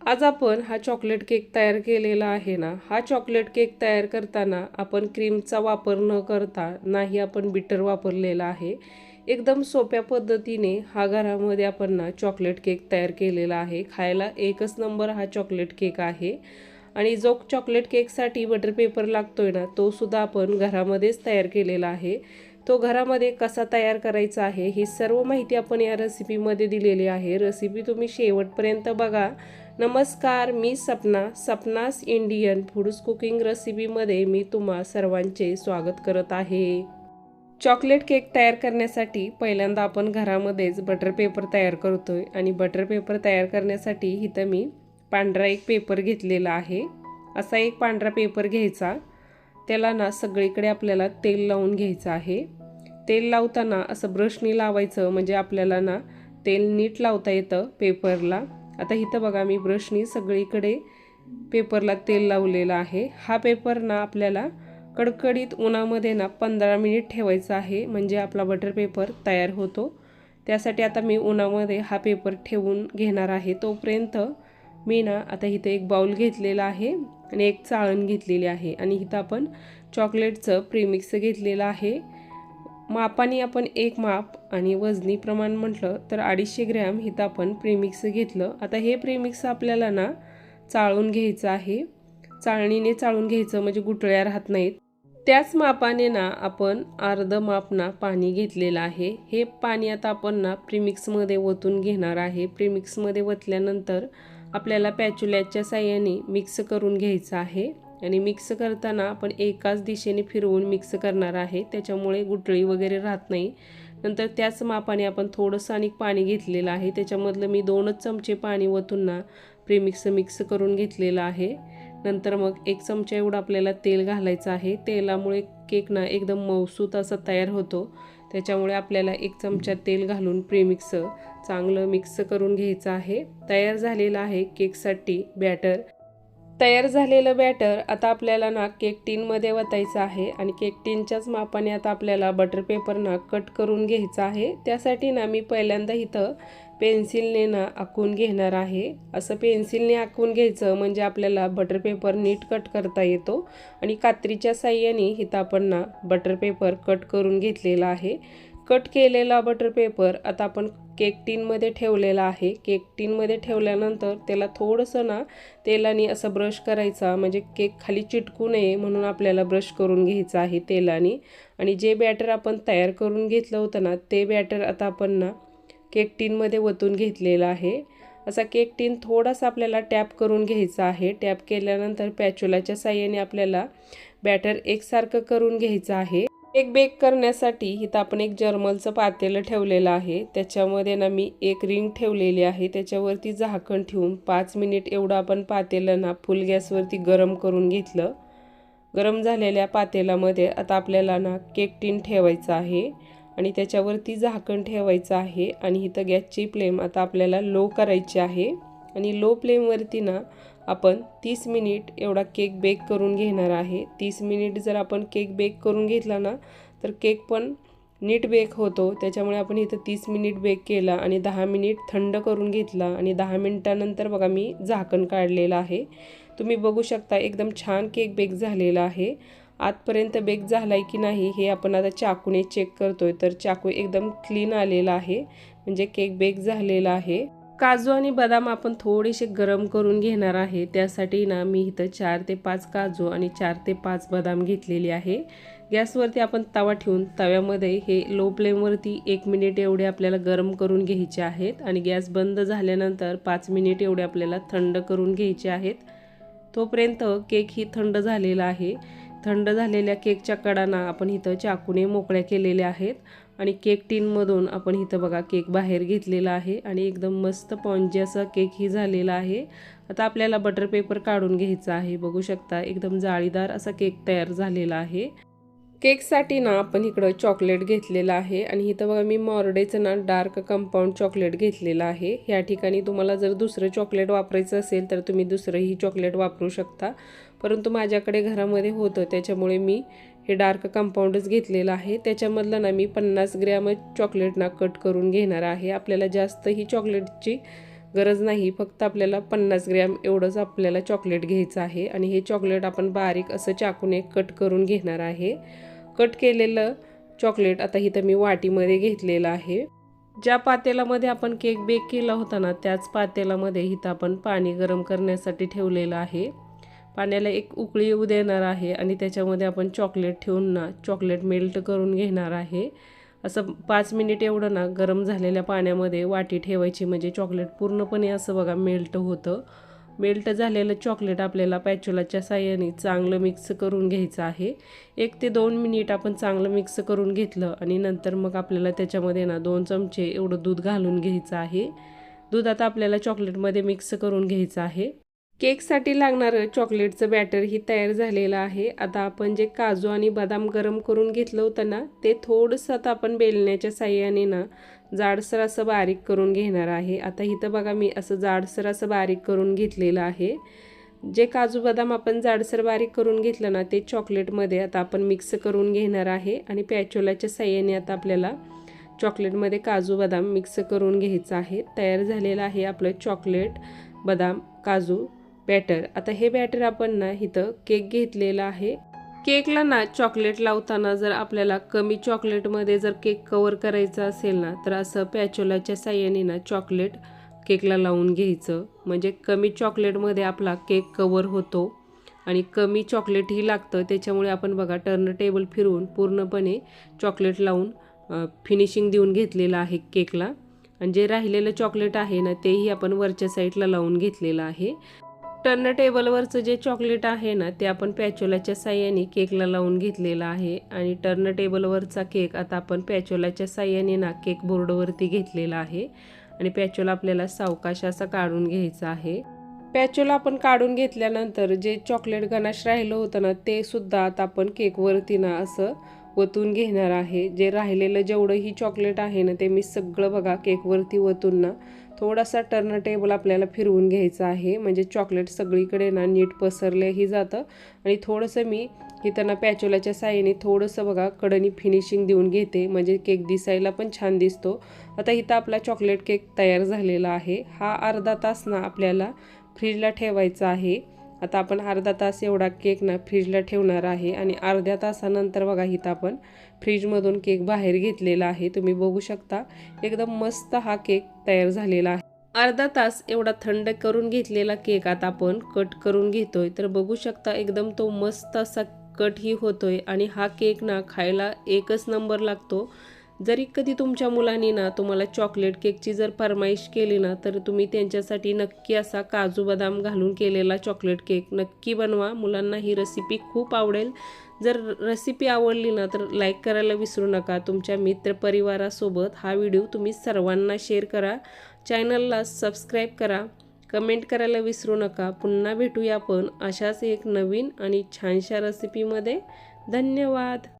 आज आपण हा चॉकलेट केक तयार केलेला आहे ना हा चॉकलेट केक तयार करताना आपण क्रीमचा वापर न करता नाही आपण बिटर वापरलेला आहे. एकदम सोप्या पद्धतीने हा घरामध्ये आपण ना चॉकलेट केक तयार केलेला आहे. खायला एकच नंबर हा चॉकलेट केक आहे. आणि जो चॉकलेट केकसाठी बटर पेपर लागतोय ना तो सुद्धा आपण घरामध्येच तयार केलेला आहे. तो घरामध्ये कसा तयार करायचा आहे ही सर्व माहिती आपण या रेसिपीमध्ये दिलेली आहे. रेसिपी तुम्ही शेवटपर्यंत बघा. नमस्कार मी Sapna Sapna's Indian foods cooking रेसिपीमध्ये मी तुम्हा सर्वांचे स्वागत करत आहे. चॉकलेट केक तयार करण्यासाठी पहिल्यांदा आपण घरामध्येच बटर पेपर तयार करतो आहे आणि बटर पेपर तयार करण्यासाठी इथं मी पांढरा एक पेपर घेतलेला आहे. असा एक पांढरा पेपर घ्यायचा. त्याला ना सगळीकडे आपल्याला तेल लावून घ्यायचं आहे. तेल लावताना असं ब्रशनी लावायचं म्हणजे आपल्याला ना तेल नीट लावता येतं पेपरला. आता इथं बघा मी ब्रशनी सगळीकडे पेपरला तेल लावलेलं आहे. हा पेपर ना आपल्याला कडकडीत उन्हामध्ये ना पंधरा मिनिट ठेवायचा आहे म्हणजे आपला बटर पेपर तयार होतो. त्यासाठी आता मी उन्हामध्ये हा पेपर ठेवून घेणार आहे. तोपर्यंत मी ना आता इथं एक बाऊल घेतलेला आहे आणि एक चाळण घेतलेली आहे. आणि इथं आपण चॉकलेटचं प्रीमिक्स घेतलेलं आहे. मापाने आपण एक माप आणि वजनी प्रमाण म्हटलं तर अडीचशे ग्रॅम हिथं आपण प्रेमिक्स घेतलं. आता हे प्रेमिक्स आपल्याला ना चाळून घ्यायचं आहे. चाळणीने चाळून घ्यायचं म्हणजे गुटळ्या राहत नाहीत. त्याच मापाने ना आपण अर्ध माप ना पाणी घेतलेलं आहे. हे पाणी आता आपण ना प्रिमिक्समध्ये ओतून घेणार आहे. प्रिमिक्समध्ये ओतल्यानंतर आपल्याला पॅच्युल्याच्या साह्याने मिक्स करून घ्यायचं आहे. आणि मिक्स करताना आपण एकाच दिशेने फिरवून मिक्स करणार आहे. त्याच्यामुळे गुटळी वगैरे राहत नाही. नंतर त्याच मापाने आपण थोडंसं आणि पाणी घेतलेलं आहे. त्याच्यामधलं मी दोनच चमचे पाणी वतून ना प्रेमिक्स मिक्स करून घेतलेलं आहे. नंतर मग एक चमचा एवढं आपल्याला तेल घालायचं आहे. तेलामुळे केक ना एकदम मौसूत असा तयार होतो. त्याच्यामुळे आपल्याला एक चमचा तेल घालून प्रेमिक्स चांगलं मिक्स करून घ्यायचं आहे. तयार झालेलं आहे केकसाठी बॅटर तयार झालेलं बॅटर आता आपल्याला ना केक टीनमध्ये वतायचं आहे आणि केक टीनच्याच मापाने आता आपल्याला बटर पेपर ना कट करून घ्यायचं आहे. त्यासाठी ना मी पहिल्यांदा इथं पेन्सिलने ना आखून घेणार आहे. असं पेन्सिलने आखून घ्यायचं म्हणजे आपल्याला बटर पेपर नीट कट करता येतो आणि कात्रीच्या साह्याने इथं आपण ना बटर पेपर कट करून घेतलेला आहे. कट केलेला बटर पेपर आता आपण केक टीनमध्ये ठेवलेला आहे. केक टीनमध्ये ठेवल्यानंतर त्याला थोडंसं ना तेलाने असं ब्रश करायचा. म्हणजे केक खाली चिटकू नये म्हणून आपल्याला ब्रश करून घ्यायचं आहे तेलाने. आणि जे बॅटर आपण तयार करून घेतलं होतं ना ते बॅटर आता आपण ना केक टीनमध्ये ओतून घेतलेलं आहे. असा केक टीन थोडासा आपल्याला टॅप करून घ्यायचा आहे. टॅप केल्यानंतर पॅचुलाच्या साह्याने आपल्याला बॅटर एकसारखं करून घ्यायचं आहे. एक बेक करण्यासाठी इथं आपण एक जर्मलचं पातेलं ठेवलेलं आहे. त्याच्यामध्ये ना मी एक रिंग ठेवलेली आहे. त्याच्यावरती झाकण ठेवून पाच मिनिट एवढं आपण पातेलं ना फुल गॅसवरती गरम करून घेतलं. गरम झालेल्या पातेलामध्ये आता आपल्याला ना केक टीन ठेवायचं आहे आणि त्याच्यावरती झाकण ठेवायचं आहे आणि इथं गॅसची फ्लेम आता आपल्याला लो करायची आहे. आणि लो फ्लेमवरती ना आपण तीस मिनिट एवढा केक बेक करून घेणार आहे. तीस मिनिट जर आपण केक बेक करून घेतला ना तर केक पण नीट बेक होतो. त्याच्यामुळे आपण इथं तीस मिनिट बेक केला आणि दहा मिनिट थंड करून घेतला आणि दहा मिनिटानंतर बघा मी झाकण काढलेलं आहे. तुम्ही बघू शकता एकदम छान केक बेक झालेला आहे. आतपर्यंत बेक झाला आहे की नाही हे आपण आता चाकूने चेक करतोय. तर चाकू एकदम क्लीन आलेला आहे. म्हणजे केक बेक झालेला आहे. काजू आणि बदाम आपण थोडेसे गरम करून घेणार आहे. त्यासाठी ना मी इथं चार ते पाच काजू आणि चार ते पाच बदाम घेतलेली आहे. गॅसवरती आपण तवा ठेवून तव्यामध्ये हे लो फ्लेमवरती एक मिनिट एवढे आपल्याला गरम करून घ्यायचे आहेत आणि गॅस बंद झाल्यानंतर पाच मिनिट एवढे आपल्याला थंड करून घ्यायचे आहेत. तोपर्यंत केक ही थंड झालेला आहे. थंड झालेल्या केकच्या कडांना आपण इथं चाकूने मोकळ्या केलेल्या आहेत. आणि केक टीनमधून आपण इथं बघा केक बाहेर घेतलेला आहे आणि एकदम मस्त पॉन्जी असा केक ही झालेला आहे. आता आपल्याला बटर पेपर काढून घ्यायचा आहे. बघू शकता एकदम जाळीदार असा केक तयार झालेला आहे. केकसाठी ना आपण इकडं चॉकलेट घेतलेलं आहे आणि इथं बघा मी मॉर्डेचं ना डार्क कंपाऊंड चॉकलेट घेतलेलं आहे. या ठिकाणी तुम्हाला जर दुसरं चॉकलेट वापरायचं असेल तर तुम्ही दुसरंही चॉकलेट वापरू शकता. परंतु माझ्याकडे घरामध्ये होतं त्याच्यामुळे मी हे डार्क कंपाऊंडच घेतलेलं आहे. त्याच्यामधलं ना मी पन्नास ग्रॅम चॉकलेट ना कट करून घेणार आहे. आपल्याला जास्त ही चॉकलेटची गरज नाही. फक्त आपल्याला पन्नास ग्रॅम एवढंच आपल्याला चॉकलेट घ्यायचं आहे. आणि हे चॉकलेट आपण बारीक असं चाकूने कट करून घेणार आहे. कट केलेलं चॉकलेट आता इथं मी वाटीमध्ये घेतलेलं आहे. ज्या पातेलामध्ये आपण केक बेक केला होता ना त्याच पातेलामध्ये इथं आपण पाणी गरम करण्यासाठी ठेवलेलं आहे. पाण्याला एक उकळी येऊ देणार आहे आणि त्याच्यामध्ये आपण चॉकलेट ठेवून ना चॉकलेट मेल्ट करून घेणार आहे. असं पाच मिनिट एवढं ना गरम झालेल्या पाण्यामध्ये वाटी ठेवायची म्हणजे चॉकलेट पूर्णपणे असं बघा मेल्ट होतं. मेल्ट झालेलं चॉकलेट आपल्याला पॅच्युलाच्या साह्याने चांगलं मिक्स करून घ्यायचं आहे. एक ते दोन मिनिट आपण चांगलं मिक्स करून घेतलं आणि नंतर मग आपल्याला त्याच्यामध्ये ना दोन चमचे एवढं दूध घालून घ्यायचं आहे. दूध आता आपल्याला चॉकलेटमध्ये मिक्स करून घ्यायचं आहे. केकसाठी लागणारं चॉकलेटचं बॅटर ही तयार झालेलं आहे. आता आपण जे काजू आणि बदाम गरम करून घेतलं होतं ना ते थोडंसं आता आपण बेलण्याच्या साह्याने ना जाडसर असं बारीक करून घेणार आहे. आता इथं बघा मी असं जाडसर असं बारीक करून घेतलेलं आहे. जे काजू बदाम आपण जाडसर बारीक करून घेतलं ना ते चॉकलेटमध्ये आता आपण मिक्स करून घेणार आहे. आणि पॅचोलाच्या साह्याने आता आपल्याला चॉकलेटमध्ये काजू बदाम मिक्स करून घ्यायचं आहे. तयार झालेलं आहे आपलं चॉकलेट बदाम काजू. बॅटर. आता हे बॅटर आपण ना इथं केक घेतलेला आहे. केकला ना चॉकलेट लावताना जर आपल्याला कमी चॉकलेटमध्ये जर केक कवर करायचा असेल ना तर असं पॅचोलाच्या साह्याने ना चॉकलेट केकला लावून घ्यायचं. म्हणजे कमी चॉकलेटमध्ये आपला केक कवर होतो आणि कमी चॉकलेटही लागतं. त्याच्यामुळे आपण बघा टर्न टेबल फिरवून पूर्णपणे चॉकलेट लावून फिनिशिंग देऊन घेतलेलं आहे केकला. आणि जे राहिलेलं चॉकलेट आहे ना तेही आपण वरच्या साईडला लावून घेतलेलं आहे. टर्न टेबलवरचं जे चॉकलेट आहे ना ते आपण पॅचोलाच्या साह्याने केकला लावून घेतलेलं आहे. आणि टर्न टेबलवरचा केक आता आपण पॅचोलाच्या साह्याने ना केक बोर्डवरती घेतलेला आहे. आणि पॅचोला आपल्याला सावकाश असा काढून घ्यायचा आहे. पॅचोला आपण काढून घेतल्यानंतर जे चॉकलेट गणाश राहिलं होतं ना ते सुद्धा आता आपण केकवरती ना असं वतून घेणार आहे. जे राहिलेलं जेवढंही चॉकलेट आहे ना ते मी सगळं बघा केकवरती वतून ना थोडासा टर्न टेबल आपल्याला फिरवून घ्यायचा आहे. म्हणजे चॉकलेट सगळीकडे ना नीट पसरलेही जातं. आणि थोडंसं मी इथं ना पॅचोलाच्या साईने थोडंसं बघा कडनी फिनिशिंग देऊन घेते. म्हणजे केक दिसायला पण छान दिसतो. आता इथं आपला चॉकलेट केक तयार झालेला आहे. हा अर्धा तास ना आपल्याला फ्रीजला ठेवायचा आहे. आता आपण अर्धा तास एवढा केक ना फ्रीजला ठेवणार आहे आणि अर्ध्या तासानंतर बघा इथं आपण फ्रीजमधून केक बाहेर घेतलेला आहे. तुम्ही बघू शकता एकदम मस्त हा केक तयार झालेला आहे. अर्धा तास एवढा थंड करून घेतलेला केक आता आपण कट करून घेतोय. तर बघू शकता एकदम तो मस्त असा कटही होतोय आणि हा केक ना खायला एकच नंबर लागतो. जरी कधी तुमच्या मुलांनी ना तुम्हाला चॉकलेट केकची जर फरमाईश केली ना तर तुम्ही त्यांच्यासाठी नक्की असा काजू बदाम घालून केलेला चॉकलेट केक नक्की बनवा. मुलांना ही रेसिपी खूप आवडेल. जर रेसिपी आवडली ना तर लाईक करायला विसरू नका. तुमच्या मित्रपरिवारासोबत हा व्हिडिओ तुम्ही सर्वांना शेअर करा. चॅनलला सबस्क्राईब करा. कमेंट करायला विसरू नका. पुन्हा भेटूया आपण अशाच एक नवीन आणि छानशा रेसिपीमध्ये धन्यवाद!